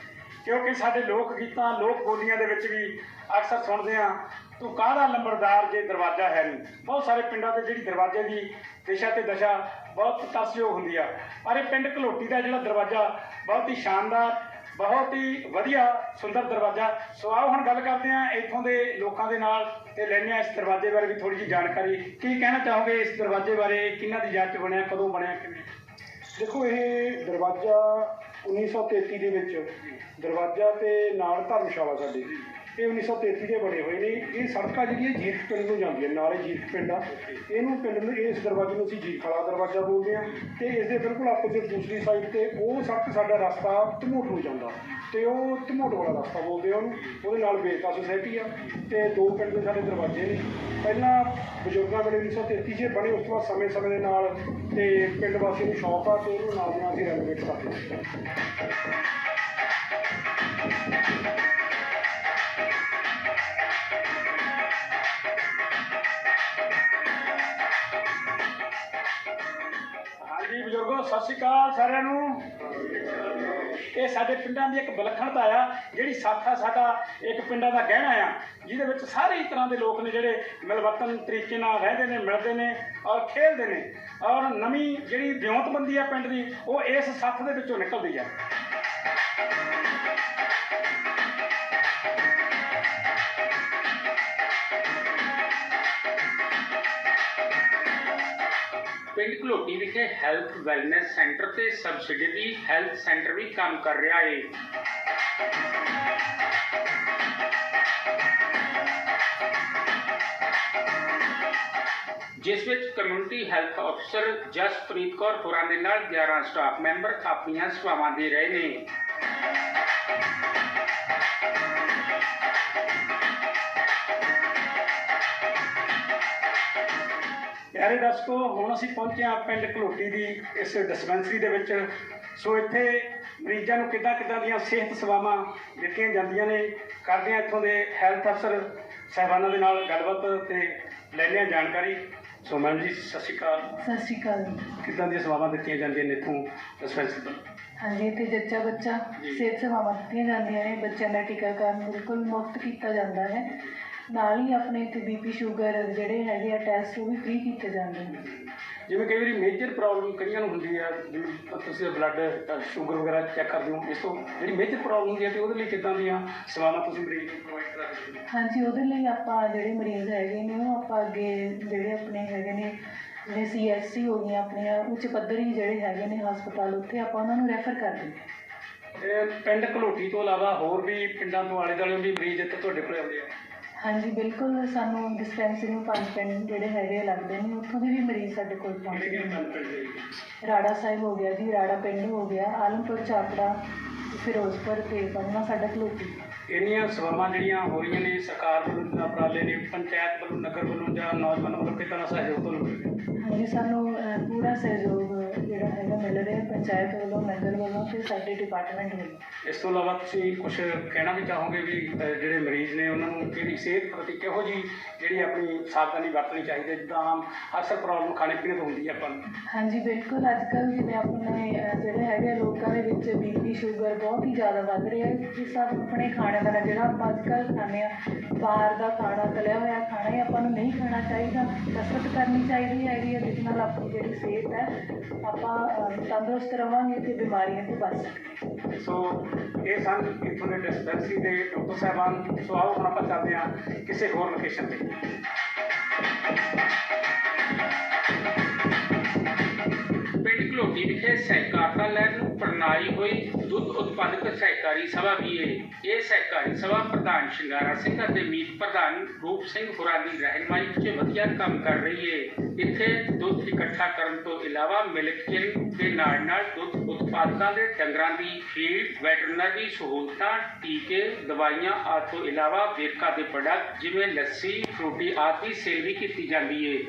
ਕਿਉਂਕਿ ਸਾਡੇ ਲੋਕ ਗੀਤਾਂ, ਲੋਕ ਬੋਲੀਆਂ ਦੇ ਵਿੱਚ ਵੀ ਅਕਸਰ ਸੁਣਦੇ ਹਾਂ, ਤੂੰ ਕਾਹਦਾ ਲੰਬੜਦਾਰ ਜੇ ਦਰਵਾਜ਼ਾ ਹੈ ਨਹੀਂ? ਬਹੁਤ ਸਾਰੇ ਪਿੰਡਾਂ ਤੇ ਜਿਹੜੀ ਦਰਵਾਜ਼ੇ ਦੀ ਦਿਸ਼ਾ ਤੇ ਦਸ਼ਾ ਬਹੁਤ ਤਰਸਯੋਗ ਹੁੰਦੀ ਆ। ਪਰ ਇਹ ਪਿੰਡ ਕਲੋਟੀ ਦਾ ਜਿਹੜਾ ਦਰਵਾਜ਼ਾ ਬਹੁਤ ਹੀ ਸ਼ਾਨਦਾਰ ਬਹੁਤ ਹੀ ਵਧੀਆ, ਸੁੰਦਰ ਦਰਵਾਜ਼ਾ। ਸੋ ਆਓ ਹੁਣ ਗੱਲ ਕਰਦੇ ਹਾਂ ਇੱਥੋਂ ਦੇ ਲੋਕਾਂ ਦੇ ਨਾਲ ਤੇ ਲੈਂਦੇ ਹਾਂ ਇਸ ਦਰਵਾਜ਼ੇ ਬਾਰੇ ਵੀ ਥੋੜੀ ਜਿਹੀ ਜਾਣਕਾਰੀ। ਕੀ ਕਹਿਣਾ ਚਾਹੋਗੇ ਇਸ ਦਰਵਾਜ਼ੇ ਬਾਰੇ? ਕਿਹਨਾਂ ਦੀ ਯਾਦ ਚ ਬਣਿਆ, ਕਦੋਂ ਬਣਿਆ, ਕਿਵੇਂ? ਦੇਖੋ, ਇਹ ਦਰਵਾਜ਼ਾ 1933 ਦੇ ਵਿੱਚ, ਦਰਵਾਜ਼ਾ ਤੇ ਨਾਲ ਧਰਮਸ਼ਾਲਾ ਸਾਡੀ। ਇਹ 1933 ਦੇ ਬਣੇ ਹੋਏ ਨੇ। ਇਹ ਸੜਕਾਂ ਜਿਹੜੀ ਹੈ ਜੀਰਖ ਪਿੰਡ ਨੂੰ ਜਾਂਦੀਆਂ, ਨਾਲੇ ਜੀਰਖ ਪਿੰਡ ਆ। ਇਹਨੂੰ ਪਿੰਡ ਨੂੰ, ਇਸ ਦਰਵਾਜ਼ੇ ਨੂੰ ਅਸੀਂ ਜੀਰਖ ਵਾਲਾ ਦਰਵਾਜ਼ਾ ਬੋਲਦੇ ਆ ਤੇ ਇਸ ਦੇ ਬਿਲਕੁਲ ਆਪੋਜ਼ਿਟ ਦੂਸਰੀ ਸਾਈਡ ਤੇ ਉਹ ਸੜਕ ਸਾਡਾ ਰਸਤਾ ਧਮੋਟ ਨੂੰ ਜਾਂਦਾ ਤੇ ਉਹ ਧਮੋਟ ਵਾਲਾ ਰਸਤਾ ਬੋਲਦੇ ਆ ਉਹਨੂੰ। ਉਹਦੇ ਨਾਲ ਵੇਰਕਾ ਸੁਸਾਇਟੀ ਆ ਤੇ ਦੋ ਪਿੰਡ ਦੇ ਸਾਡੇ ਦਰਵਾਜ਼ੇ ਨੇ। ਪਹਿਲਾਂ ਬਜ਼ੁਰਗਾਂ ਵੇਲੇ 1933 'ਚ ਬਣੇ, ਉਸ ਤੋਂ ਬਾਅਦ ਸਮੇਂ ਸਮੇਂ ਦੇ ਨਾਲ ਤੇ ਪਿੰਡ ਵਾਸੀਆਂ ਨੂੰ ਸ਼ੌਂਕ ਆ ਤੇ ਉਹਨੂੰ ਨਾਲ ਦੀ ਨਾਲ ਅਸੀਂ ਰੈਨੋਵੇਟ ਕਰਦੇ ਹਾਂ ਹਾਂਜੀ ਬਜ਼ੁਰਗੋ, ਸਤਿ ਸ਼੍ਰੀ ਅਕਾਲ ਸਾਰਿਆਂ ਨੂੰ। ਇਹ ਸਾਡੇ ਪਿੰਡਾਂ ਦੀ ਇੱਕ ਵਿਲੱਖਣਤਾ ਆ, ਜਿਹੜੀ ਸਾਥਾ ਸਾਡਾ ਇੱਕ ਪਿੰਡਾਂ ਦਾ ਗਹਿਣਾ ਆ, ਜਿਹਦੇ ਵਿੱਚ ਸਾਰੇ ਹੀ ਤਰ੍ਹਾਂ ਦੇ ਲੋਕ ਨੇ ਜਿਹੜੇ ਮਿਲਵਰਤਨ ਤਰੀਕੇ ਨਾਲ ਰਹਿੰਦੇ ਨੇ, ਮਿਲਦੇ ਨੇ ਔਰ ਖੇਡਦੇ ਨੇ। ਔਰ ਨਵੀਂ ਜਿਹੜੀ ਵਿਉਂਤਬੰਦੀ ਆ ਪਿੰਡ ਦੀ, ਉਹ ਇਸ ਸੱਥ ਦੇ ਵਿੱਚੋਂ ਨਿਕਲਦੀ ਆ। ਪਿੰਡ ਘਲੋਟੀ ਵਿਖੇ ਹੈਲਥ ਵੈਲਨੈਸ ਸੈਂਟਰ ਤੇ ਸਬਸਿਡਰੀ ਹੈਲਥ ਸੈਂਟਰ ਵੀ ਕੰਮ ਕਰ ਰਿਹਾ ਏ। ਜਿਸ ਵਿੱਚ ਕਮਿਊਨਿਟੀ ਹੈਲਥ ਅਫਸਰ ਜਸਪ੍ਰੀਤ ਕੌਰ ਹੋਰਾਂ ਦੇ ਨਾਲ 11 ਸਟਾਫ ਮੈਂਬਰ ਆਪਣੀਆਂ ਸੇਵਾਵਾਂ ਦੇ ਰਹੇ ਨੇ। ਪਿਆਰੇ ਦਰਸ਼ਕੋ ਹੁਣ ਅਸੀਂ ਪਹੁੰਚੇ ਹਾਂ ਪਿੰਡ ਘਲੋਟੀ ਦੀ ਇਸ ਡਿਸਪੈਂਸਰੀ ਦੇ ਵਿੱਚ। ਸੋ ਇੱਥੇ ਮਰੀਜ਼ਾਂ ਨੂੰ ਕਿੱਦਾਂ ਕਿੱਦਾਂ ਦੀਆਂ ਸਿਹਤ ਸੇਵਾਵਾਂ ਦਿੱਤੀਆਂ ਜਾਂਦੀਆਂ ਨੇ ਕਰਦੇ ਹਾਂ ਇੱਥੋਂ ਦੇ ਹੈਲਥ ਅਫਸਰ ਸਾਹਿਬਾਨਾਂ ਦੇ ਨਾਲ ਗੱਲਬਾਤ ਤੇ ਲੈਂਦੇ ਹਾਂ ਜਾਣਕਾਰੀ। ਸੋ ਮੈਮ ਜੀ ਸਤਿ ਸ਼੍ਰੀ ਅਕਾਲ। ਸਤਿ ਸ਼੍ਰੀ ਅਕਾਲ ਕਿੱਦਾਂ ਦੀਆਂ ਸੇਵਾਵਾਂ ਦਿੱਤੀਆਂ ਜਾਂਦੀਆਂ ਨੇ ਇੱਥੋਂ ਡਿਸਪੈਂਸਰੀ ਤੋਂ? ਹਾਂਜੀ ਇੱਥੇ ਜੱਚਾ ਬੱਚਾ ਸਿਹਤ ਸੇਵਾਵਾਂ ਦਿੱਤੀਆਂ ਜਾਂਦੀਆਂ ਨੇ ਬੱਚਿਆਂ ਦਾ ਟੀਕਾਕਰਨ ਬਿਲਕੁਲ ਮੁਫਤ ਕੀਤਾ ਜਾਂਦਾ ਹੈ। ਨਾਲ ਹੀ ਆਪਣੇ ਇੱਥੇ ਬੀਪੀ ਸ਼ੂਗਰ ਜਿਹੜੇ ਹੈਗੇ ਆ ਟੈਸਟ ਉਹ ਵੀ ਫ੍ਰੀ ਕੀਤੇ ਜਾਂਦੇ ਨੇ। ਜਿਵੇਂ ਕਈ ਵਾਰੀ ਮੇਜਰ ਪ੍ਰੋਬਲਮ ਕਈਆਂ ਨੂੰ ਹੁੰਦੀ ਹੈ ਜਿਵੇਂ ਤੁਸੀਂ ਬਲੱਡ ਸ਼ੂਗਰ ਵਗੈਰਾ ਚੈੱਕ ਕਰਦੇ ਹੋ ਇਸ ਤੋਂ ਜਿਹੜੀ ਮੇਜਰ ਪ੍ਰੋਬਲਮ ਹੁੰਦੀ ਹੈ ਤੇ ਉਹਦੇ ਲਈ ਕਿੱਦਾਂ ਦੀਆਂ ਸੇਵਾਵਾਂ ਤੁਸੀਂ ਮਰੀਜ਼ ਨੂੰ ਪ੍ਰੋਵਾਈਡ ਕਰਦੇ ਹੋ? ਹਾਂਜੀ ਉਹਦੇ ਲਈ ਆਪਾਂ ਜਿਹੜੇ ਮਰੀਜ਼ ਹੈਗੇ ਨੇ ਉਹ ਆਪਾਂ ਅੱਗੇ ਜਿਹੜੇ ਆਪਣੇ ਹੈਗੇ ਨੇ ਜਿਹੜੇ ਸੀਐਸਸੀ ਹੋ ਗਈਆਂ ਆਪਣੀਆਂ ਉੱਚ ਪੱਧਰੀ ਜਿਹੜੇ ਹੈਗੇ ਨੇ ਹਸਪਤਾਲ ਉੱਥੇ ਆਪਾਂ ਉਹਨਾਂ ਨੂੰ ਰੈਫਰ ਕਰ ਦਿੰਦੇ ਹਾਂ। ਇਹ ਪਿੰਡ ਘਲੋਟੀ ਤੋਂ ਇਲਾਵਾ ਹੋਰ ਵੀ ਪਿੰਡਾਂ ਤੋਂ ਆਲੇ ਦੁਆਲੇ ਵੀ ਮਰੀਜ਼ ਇੱਥੇ ਤੁਹਾਡੇ ਕੋਲ ਆਉਂਦੇ ਆ? ਹਾਂਜੀ ਬਿਲਕੁਲ ਸਾਨੂੰ ਡਿਸਪੈਂਸਰੀ ਨੂੰ ਪੰਜ ਪਿੰਡ ਜਿਹੜੇ ਹੈਗੇ ਲੱਗਦੇ ਨੇ ਉੱਥੋਂ ਦੇ ਵੀ ਮਰੀਜ਼ ਸਾਡੇ ਕੋਲ ਪਹੁੰਚਦੇ ਨੇ ਰਾੜਾ ਸਾਹਿਬ ਹੋ ਗਿਆ ਜੀ ਰਾੜਾ ਪਿੰਡ ਹੋ ਗਿਆ ਆਲਮਪੁਰ ਚਾਪੜਾ ਫਿਰੋਜ਼ਪੁਰ ਤੇ ਬੰਨਾ ਸਾਡਾ ਖਲੋਤੀ। ਇੰਨੀਆਂ ਸੇਵਾਵਾਂ ਜਿਹੜੀਆਂ ਹੋ ਰਹੀਆਂ ਨੇ ਸਰਕਾਰ ਵੱਲੋਂ ਉਪਰਾਲੇ ਨੇ ਪੰਚਾਇਤ ਵੱਲੋਂ ਨਗਰ ਵੱਲੋਂ ਜਾਂ ਨੌਜਵਾਨਾਂ ਵੱਲੋਂ ਤਰ੍ਹਾਂ ਸਹਿਯੋਗ ਤੁਹਾਨੂੰ ਮਿਲ ਰਿਹਾ ਹਾਂਜੀ ਸਾਨੂੰ ਪੂਰਾ ਸਹਿਯੋਗ ਜਿਹੜਾ ਹੈਗਾ ਮਿਲ ਰਿਹਾ ਪੰਚਾਇਤ ਵੱਲੋਂ ਨਗਰ ਵੱਲੋਂ ਤੇ ਸਾਡੇ ਡਿਪਾਰਟਮੈਂਟ ਵੱਲੋਂ। ਇਸ ਤੋਂ ਇਲਾਵਾ ਤੁਸੀਂ ਕੁਝ ਕਹਿਣਾ ਵੀ ਚਾਹੋਗੇ ਵੀ ਜਿਹੜੇ ਮਰੀਜ਼ ਨੇ ਉਹਨਾਂ ਨੂੰ ਕਿਹੜੀ ਸਿਹਤ ਪ੍ਰਤੀ ਕਿਹੋ ਜੀ ਜਿਹੜੀ ਆਪਣੀ ਸਾਵਧਾਨੀ ਵਰਤਣੀ ਚਾਹੀਦੀ ਹੈ? ਜਿੱਦਾਂ ਆਮ ਅਕਸਰ ਪ੍ਰੋਬਲਮ ਖਾਣੇ ਪੀਣੇ ਤੋਂ ਹੁੰਦੀ ਹੈ ਆਪਾਂ ਨੂੰ। ਹਾਂਜੀ ਬਿਲਕੁਲ। ਅੱਜ ਕੱਲ੍ਹ ਜਿਵੇਂ ਆਪਣੇ ਅਹ, ਜਿਹੜੇ ਹੈਗੇ ਲੋਕਾਂ ਦੇ ਵਿੱਚ ਬੀਪੀ ਸ਼ੂਗਰ ਬਹੁਤ ਹੀ ਜ਼ਿਆਦਾ ਵੱਧ ਰਿਹਾ ਹੈ ਜਿਸ ਸਭ ਆਪਣੇ ਖਾਣੇ ਦਾ ਜਿਹੜਾ ਆਪਾਂ ਅੱਜ ਕੱਲ੍ਹ ਖਾਂਦੇ ਆ ਬਾਹਰ ਦਾ ਖਾਣਾ ਤਲਿਆ ਹੋਇਆ ਖਾਣਾ ਹੀ ਆਪਾਂ ਨੂੰ ਨਹੀਂ ਖਾਣਾ ਚਾਹੀਦਾ ਕਸਰਤ ਕਰਨੀ ਚਾਹੀਦੀ ਹੈਗੀ ਹੈ ਜਿਸ ਨਾਲ ਆਪਣੀ ਜਿਹੜੀ ਸਿਹਤ ਹੈ ਆਪਾਂ ਅਹ, ਤੰਦਰੁਸਤ ਰਵਾਂਗੇ ਤੇ ਬਿਮਾਰੀਆਂ ਤੋਂ ਬਚ ਸਕਦੇ ਸੋ ਇਹ ਸਨ ਇੱਥੋਂ ਦੇ ਡਿਸਪੈਂਸਰੀ ਦੇ ਡਾਕਟਰ ਸਾਹਿਬਾਨ ਸੋ ਆਓ ਹੁਣ ਆਪਾਂ ਚੱਲਦੇ ਹਾਂ ਕਿਸੇ ਹੋਰ ਲੋਕੇਸ਼ਨ ਤੇ। ਵਿਖੇ ਸਹਿਕਾਰਤਾ ਲੈਬ ਨੂੰ ਪ੍ਰਣਾਈ ਹੋਈ, ਦੁੱਧ ਉਤਪਾਦਕ ਸਹਿਕਾਰੀ ਸਭਾ ਵੀ ਹੈ। ਇਹ ਸਹਿਕਾਰੀ ਸਭਾ ਪ੍ਰਧਾਨ ਸ਼ਿੰਗਾਰਾ ਸਿੰਘ ਅਤੇ ਮੀਤ ਪ੍ਰਧਾਨ ਰੂਪ ਸਿੰਘ ਹੋਰਾਂ ਦੀ ਰਹਿਨਮਾਈ 'ਚ ਵਧੀਆ ਕੰਮ ਕਰ ਰਹੀ ਹੈ। ਇੱਥੇ ਦੁੱਧ ਇਕੱਠਾ ਕਰਨ ਤੋਂ ਇਲਾਵਾ ਮਿਲਕ ਦੇ ਨਾਲ ਨਾਲ ਦੁੱਧ ਉਤਪਾਦਕਾਂ ਦੇ ਡੰਗਰਾਂ ਦੀ ਫੀਡ, ਵੈਟਰਨਰੀ ਸਹੂਲਤਾਂ, ਟੀਕੇ, ਦਵਾਈਆਂ ਆਦਿ ਤੋਂ ਇਲਾਵਾ ਵੇਰਕਾ ਦੇ ਪ੍ਰੋਡਕਟ ਜਿਵੇਂ ਲੱਸੀ, ਫਰੂਟੀ ਆਦਿ ਦੀ ਸੇਲ ਵੀ ਕੀਤੀ ਜਾਂਦੀ ਹੈ।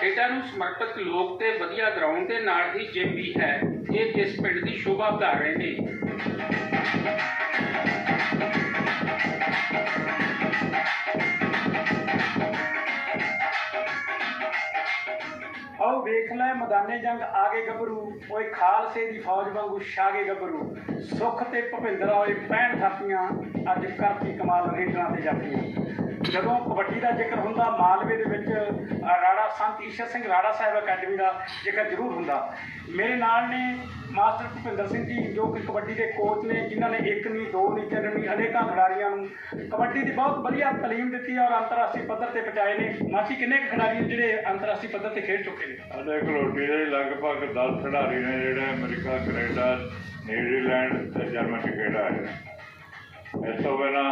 ਖੇਡਾਂ ਨੂੰ ਸਮਰਪਿਤ ਲੋਕ ਤੇ ਵਧੀਆ ਗਰਾਊਂਡ ਦੇ ਨਾਲ ਹੀ ਜਿਮ ਵੀ ਹੈ, ਇਹ ਇਸ ਪਿੰਡ ਦੀ ਸ਼ੋਭਾ ਵਧਾ ਰਹੇ ਨੇ। ਆਓ ਲੈ, ਮੈਦਾਨੇ ਜੰਗ ਆਗੇ ਗੱਭਰੂ, ਓਏ ਖਾਲਸੇ ਦੀ ਫੌਜ ਵਾਂਗੂ ਛਾਗੇ ਗੱਭਰੂ। ਸੁੱਖ ਤੇ ਭੁਪਿੰਦਰ ਓਏ ਪੈਣ ਥਾਪੀਆਂ, ਅੱਜ ਕਰਤੀ ਕਮਾਲ ਰੇਡਰਾਂ ਤੇ ਜਾਪੀਆਂ। ਜਦੋਂ ਕਬੱਡੀ ਦਾ ਜ਼ਿਕਰ ਹੁੰਦਾ, ਮਾਲਵੇ ਦੇ ਵਿੱਚ ਰਾੜਾ ਸੰਤ ਈਸ਼ਰ ਸਿੰਘ ਰਾੜਾ ਸਾਹਿਬ ਅਕੈਡਮੀ ਦਾ ਜ਼ਿਕਰ ਜ਼ਰੂਰ ਹੁੰਦਾ। ਮੇਰੇ ਨਾਲ ਨੇ ਮਾਸਟਰ ਭੁਪਿੰਦਰ ਸਿੰਘ ਜੀ, ਜੋ ਕਿ ਕਬੱਡੀ ਦੇ ਕੋਚ ਨੇ, ਜਿਨ੍ਹਾਂ ਨੇ ਇੱਕ ਨਹੀਂ, ਦੋ ਨਹੀਂ, ਤਿੰਨ ਨਹੀਂ ਅਨੇਕਾਂ ਖਿਡਾਰੀਆਂ ਨੂੰ ਕਬੱਡੀ ਦੀ ਬਹੁਤ ਵਧੀਆ ਤਾਲੀਮ ਦਿੱਤੀ ਔਰ ਅੰਤਰਰਾਸ਼ਟਰੀ ਪੱਧਰ ਤੇ ਪਹੁੰਚਾਏ ਨੇ। ਮਾਸੀ, ਕਿੰਨੇ ਕੁ ਖਿਡਾਰੀ ਨੇ ਜਿਹੜੇ ਅੰਤਰਰਾਸ਼ਟਰੀ ਪੱਧਰ ਤੇ ਖੇਡ ਚੁੱਕੇ ਨੇ? ਕਲੋਟੀ ਦੇ ਲਗਭਗ 10 ਖਿਡਾਰੀ ਨੇ ਜਿਹੜੇ ਅਮਰੀਕਾ, ਕੈਨੇਡਾ, ਨਿਊਜ਼ੀਲੈਂਡ ਤੇ ਜਰਮਨ ਚ ਖੇਡ ਆਏ ਇਸ ਤੋਂ ਬਿਨਾਂ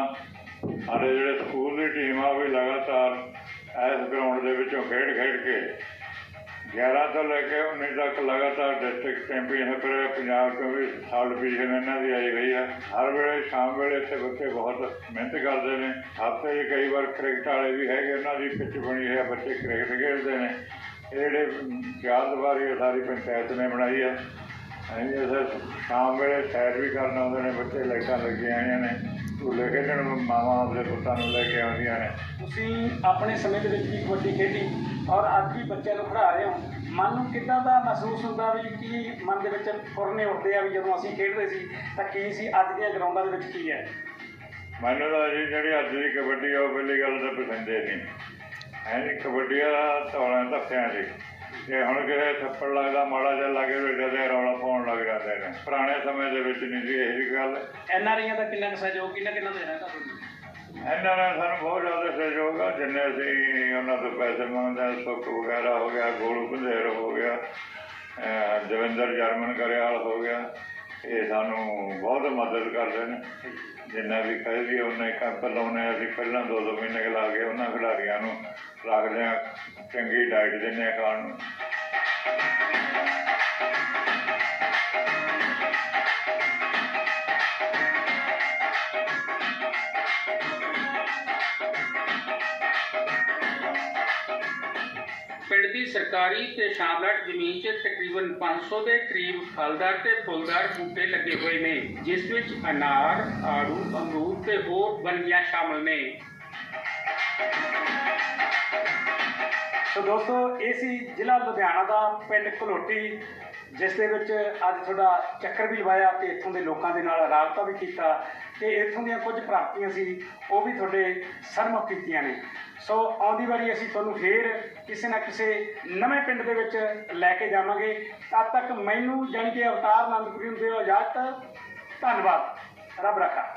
ਸਾਡੇ ਜਿਹੜੇ ਸਕੂਲ ਦੀ ਟੀਮ ਆ ਉਹ ਵੀ ਲਗਾਤਾਰ ਇਸ ਗਰਾਊਂਡ ਦੇ ਵਿੱਚੋਂ ਖੇਡ ਖੇਡ ਕੇ 11 ਤੋਂ ਲੈ ਕੇ 19 ਤੱਕ ਲਗਾਤਾਰ ਡਿਸਟ੍ਰਿਕਟ ਚੈਂਪੀਅਨਸ਼ਿਪ ਰਹੇ ਪੰਜਾਬ ਤੋਂ ਵੀ ਸਾਲ ਪੋਜੀਸ਼ਨ ਇਹਨਾਂ ਦੀ ਆਈ ਹੋਈ ਹੈ ਹਰ ਵੇਲੇ, ਸ਼ਾਮ ਵੇਲੇ ਇੱਥੇ ਬੱਚੇ ਬਹੁਤ ਮਿਹਨਤ ਕਰਦੇ ਨੇ। ਹਫ਼ਤੇ 'ਚ ਕਈ ਵਾਰ ਕ੍ਰਿਕਟ ਵਾਲੇ ਵੀ ਹੈਗੇ, ਉਹਨਾਂ ਦੀ ਪਿੱਚ ਬਣੀ ਹੈ ਬੱਚੇ ਕ੍ਰਿਕਟ ਖੇਡਦੇ ਨੇ। ਜਿਹੜੇ ਚਾਰ ਦੀਵਾਰੀ ਸਾਰੀ ਪੰਚਾਇਤ ਨੇ ਬਣਾਈ ਹੈ ਅਸੀਂ ਇਸ ਸ਼ਾਮ ਵੇਲੇ ਸੈਰ ਵੀ ਕਰਨ ਆਉਂਦੇ ਨੇ ਬੱਚੇ ਲਾਈਟਾਂ ਲੱਗੀਆਂ ਹੋਈਆਂ ਨੇ। ਝੂਲੇ ਖੇਡਣ ਮਾਵਾਂ ਆਪਣੇ ਪੁੱਤਾਂ ਨੂੰ ਲੈ ਕੇ ਆਉਂਦੀਆਂ ਨੇ। ਤੁਸੀਂ ਆਪਣੇ ਸਮੇਂ ਦੇ ਵਿੱਚ ਵੀ ਕਬੱਡੀ ਖੇਡੀ ਔਰ ਅੱਜ ਵੀ ਬੱਚਿਆਂ ਨੂੰ ਖੜਾ ਰਹੇ ਹੋ। ਮਨ ਨੂੰ ਕਿੱਦਾਂ ਦਾ ਮਹਿਸੂਸ ਹੁੰਦਾ ਵੀ ਕੀ ਮਨ ਦੇ ਵਿੱਚ ਫੁਰਨੇ ਉੱਠਦੇ ਆ ਵੀ ਜਦੋਂ ਅਸੀਂ ਖੇਡਦੇ ਸੀ ਤਾਂ ਕੀ ਸੀ ਅੱਜ ਦੀਆਂ ਗਰਾਊਂਡਾਂ ਦੇ ਵਿੱਚ ਕੀ ਹੈ? ਮੈਨੂੰ ਤਾਂ ਜਿਹੜੀ ਅੱਜ ਦੀ ਕਬੱਡੀ ਆ ਉਹ ਪਹਿਲੀ ਗੱਲ ਤਾਂ ਪਸੰਦ ਨਹੀਂ। ਹੈ ਜੀ ਕਬੱਡੀ ਦਾ ਦੀ। ਜੇ ਹੁਣ ਕਿਸੇ ਥੱਪੜ ਲੱਗਦਾ ਮਾੜਾ ਜਿਹਾ ਲੱਗੇ ਤੇ ਜਦੇ ਰੌਲਾ ਪਾਉਣ ਲੱਗ ਜਾਂਦੇ ਨੇ ਪੁਰਾਣੇ ਸਮੇਂ ਦੇ ਵਿੱਚ ਨਹੀਂ ਸੀ ਇਹ ਗੱਲ। ਐਨ ਆਰ ਆਈਆਂ ਦਾ ਕਿੰਨਾ ਕੁ ਸਹਿਯੋਗ ਕਿੰਨਾ ਕਿੰਨਾ ਦੇਣਾ ਤੁਹਾਨੂੰ? ਇਹਨਾਂ ਨੇ ਸਾਨੂੰ ਬਹੁਤ ਜ਼ਿਆਦਾ ਸਹਿਯੋਗ ਆ। ਜਿੰਨੇ ਅਸੀਂ ਉਹਨਾਂ ਤੋਂ ਪੈਸੇ ਮੰਗਦੇ ਸੁੱਖ ਵਗੈਰਾ ਹੋ ਗਿਆ ਗੋਲੂ ਪੰਧੇਰ ਹੋ ਗਿਆ ਦਵਿੰਦਰ ਜਰਮਨ ਕਰਿਆਲ ਹੋ ਗਿਆ। ਇਹ ਸਾਨੂੰ ਬਹੁਤ ਮਦਦ ਕਰਦੇ ਨੇ। ਜਿੰਨਾ ਵੀ ਕਹਿ ਕਹੇ ਉਹਨੇ ਕੰਪ ਲਾਉਣੇ ਅਸੀਂ ਪਹਿਲਾਂ ਦੋ ਦੋ ਮਹੀਨੇ ਕੁ ਲਾ ਕੇ ਉਹਨਾਂ ਖਿਡਾਰੀਆਂ ਨੂੰ ਰੱਖਦੇ ਹਾਂ ਚੰਗੀ ਡਾਈਟ ਦਿੰਦੇ ਹਾਂ ਖਾਣ ਨੂੰ। ਪਿੰਡ ਦੀ ਸਰਕਾਰੀ ਤੇ ਸ਼ਾਮਲਾਟ ਜ਼ਮੀਨ 'ਚ ਤਕਰੀਬਨ 500 ਦੇ ਕਰੀਬ ਫਲਦਾਰ ਤੇ ਫੁੱਲਦਾਰ ਬੂਟੇ ਲੱਗੇ ਹੋਏ ਨੇ, ਜਿਸ ਵਿੱਚ ਅਨਾਰ, ਆੜੂ, ਅਮਰੂਦ ਤੇ ਹੋਰ ਬਨਗੀਆਂ ਸ਼ਾਮਲ ਨੇ। ਸੋ ਦੋਸਤੋ, ਇਹ ਸੀ ਜ਼ਿਲ੍ਹਾ ਲੁਧਿਆਣਾ ਦਾ ਪਿੰਡ ਘਲੋਟੀ। ਜਿਸ ਦੇ ਵਿੱਚ ਅੱਜ ਤੁਹਾਡਾ ਚੱਕਰ ਵੀ ਲਵਾਇਆ ਤੇ ਇੱਥੋਂ ਦੇ ਲੋਕਾਂ ਦੇ ਨਾਲ ਰਾਬਤਾ ਵੀ ਕੀਤਾ ਤੇ ਇੱਥੋਂ ਦੀਆਂ ਕੁਝ ਪ੍ਰਾਪਤੀਆਂ ਸੀ, ਉਹ ਵੀ ਤੁਹਾਡੇ ਸਰਮੁਖ ਕੀਤੀਆਂ ਨੇ। ਸੋ ਆਉਂਦੀ ਵਾਰੀ ਅਸੀਂ ਤੁਹਾਨੂੰ ਫੇਰ ਕਿਸੇ ਨਾ ਕਿਸੇ ਨਵੇਂ ਪਿੰਡ ਦੇ ਵਿੱਚ ਲੈ ਕੇ ਜਾਵਾਂਗੇ। ਤਦ ਤੱਕ ਮੈਨੂੰ ਜਾਣੀ ਕਿ ਅਵਤਾਰ ਆਨੰਦਪੁਰੀ ਨੂੰ ਦਿਓ ਇਜਾਜ਼ਤ, ਧੰਨਵਾਦ। ਰੱਬ ਰੱਖਾ।